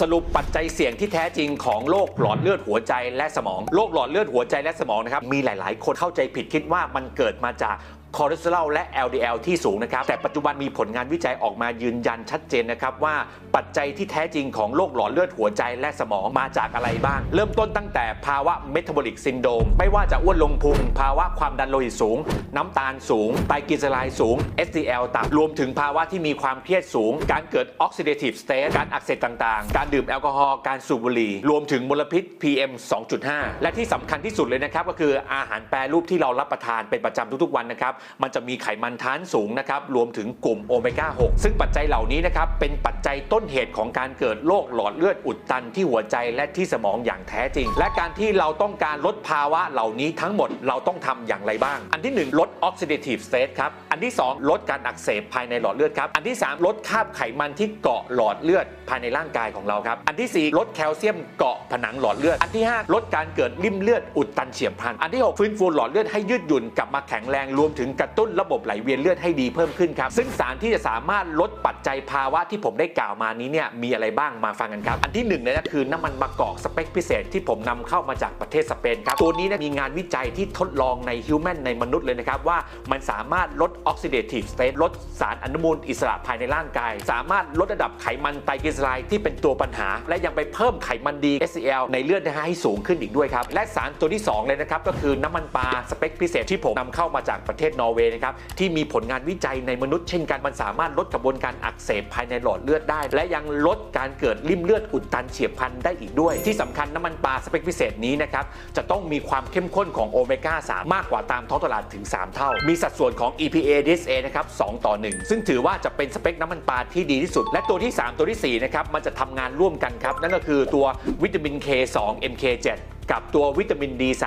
สรุปปัจจัยเสี่ยงที่แท้จริงของโรคหลอดเลือดหัวใจและสมอง โรคหลอดเลือดหัวใจและสมองนะครับ มีหลาย ๆ คนเข้าใจผิดคิดว่ามันเกิดมาจาก คอเลสเตอรอลและ LDL ที่สูงนะครับ แต่ปัจจุบันมีผลงานวิจัยออกมายืนยันชัดเจนนะครับว่าปัจจัยที่แท้จริงของโรคหลอดเลือดหัวใจและสมองมาจากอะไรบ้าง เริ่มต้นตั้งแต่ภาวะเมตาบอลิกซินโดมไม่ว่าจะอ้วนลงพุงภาวะความดันโลหิตสูง น้ำตาลสูง ไตรกลีเซอไรด์สูง SDL ต่ำรวมถึงภาวะที่มีความเครียดสูง การเกิดออกซิเดทีฟสเตทการอักเสบต่างๆ การดื่มแอลกอฮอล์การสูบบุหรี่รวมถึงมลพิษ PM 2.5 และที่สำคัญที่สุดเลยนะครับก็คืออาหารแปรรูปที่เรารับประทานเป็นประจำทุกๆวันนะครับมันจะมีไขมันท้านสูงนะครับรวมถึงกลุ่มโอเมก้า 6 ซึ่งปัจจัยเหล่านี้นะครับเป็นปัจจัยต้นเหตุของการเกิดโรคหลอดเลือดอุดตันที่หัวใจและที่สมองอย่างแท้จริง และการที่เราต้องการลดภาวะเหล่านี้ทั้งหมดเราต้องทำอย่างไรบ้าง อันที่หนึ่งลดออกซิเดทีฟสเตทครับ อันที่สองลดการอักเสบภายในหลอดเลือดครับ อันที่สามลดคราบไขมันที่เกาะหลอดเลือดภายในร่างกายของเราครับ อันที่สี่ลดแคลเซียมเกาะผนังหลอดเลือด อันที่ห้าลดการเกิดริ่มเลือดอุดตันเฉียบพลัน อันที่หกฟื้นฟูหลอดเลือดให้ยืดหยุ่นกลับมาแข็งแรงรวมถึงกระตุ้นระบบไหลเวียนเลือดให้ดีเพิ่มขึ้นครับ ซึ่งสารที่จะสามารถลดปัจจัยภาวะที่ผมได้กล่าวมานี้เนี่ยมีอะไรบ้างมาฟังกันครับ อันที่หนึ่งเลยนะคือน้ำมันมะกอกสเปคพิเศษที่ผมนำเข้ามาจากประเทศสเปนครับตัวนี้นะมีงานวิจัยที่ทดลองในฮิวแมนในมนุษย์เลยนะครับว่ามันสามารถลดออกซิเดทีฟสเตทลดสารอนุมูลอิสระภายในร่างกาย สามารถลดระดับไขมันไตรกลีเซอไรด์ที่เป็นตัวปัญหา และยังไปเพิ่มไขมันดี SCL ในเลือดนะฮะให้สูงขึ้นอีกด้วยครับและสารตัวที่ 2 เลยนะครับก็คือน้ำมันปลาสเปคพิเศษที่ผมนำเข้ามาจากประเทศนอร์เวย์นะครับที่มีผลงานวิจัยในมนุษย์เช่นกันมันสามารถลดกระบวนการอักเสบภายในหลอดเลือดได้ และยังลดการเกิดริ่มเลือดอุดตันเฉียบพลันได้อีกด้วย ที่สำคัญน้ำมันปลาสเปคพิเศษนี้นะครับจะต้องมีความเข้มข้นของโอเมก้า3มากกว่าตามท้องตลาดถึง 3 เท่า มีสัดส่วนของ EPA DHA นะครับ2ต่อ 1 ซึ่งถือว่าจะเป็นสเปคน้ำมันปลาที่ดีที่สุด และตัวที่ 3 ตัวที่4นะครับมันจะทำงานร่วมกันครับนั่นก็คือตัววิตามิน K2 MK7 กับตัววิตามิน D3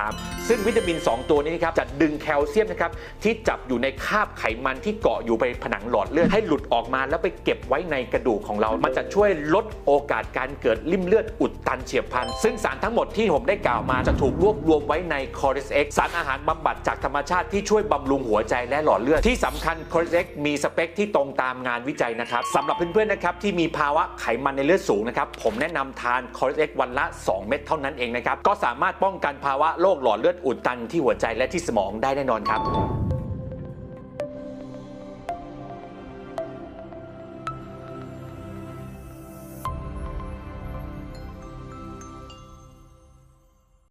ซึ่งวิตามิน 2 ตัวนี้นะครับจะดึงแคลเซียมนะครับที่จับอยู่ในคราบไขมันที่เกาะอยู่ไปผนังหลอดเลือดให้หลุดออกมาแล้วไปเก็บไว้ในกระดูกของเรา มันจะช่วยลดโอกาสการเกิดริ่มเลือดอุดตันเฉียบพลัน ซึ่งสารทั้งหมดที่ผมได้กล่าวมาจะถูกรวบรวมไว้ในคอร์ s X สารอาหารบำบัดจากธรรมชาติที่ช่วยบำรุงหัวใจและหลอดเลือดที่สำคัญคอร์ s X มีสเปคที่ตรงตามงานวิจัยนะครับสำหรับเพื่อนๆนะครับที่มีภาวะไขมันในเลือดสูงนะครับผมแนะนำทานคอร์ s X วันละ 2 เม็ดเท่านั้นเองนะครับก็สามารถป้องกันภาวะโรคหลอดเลือดอุดตันที่หัวใจและที่สมองได้แน่นอนครับ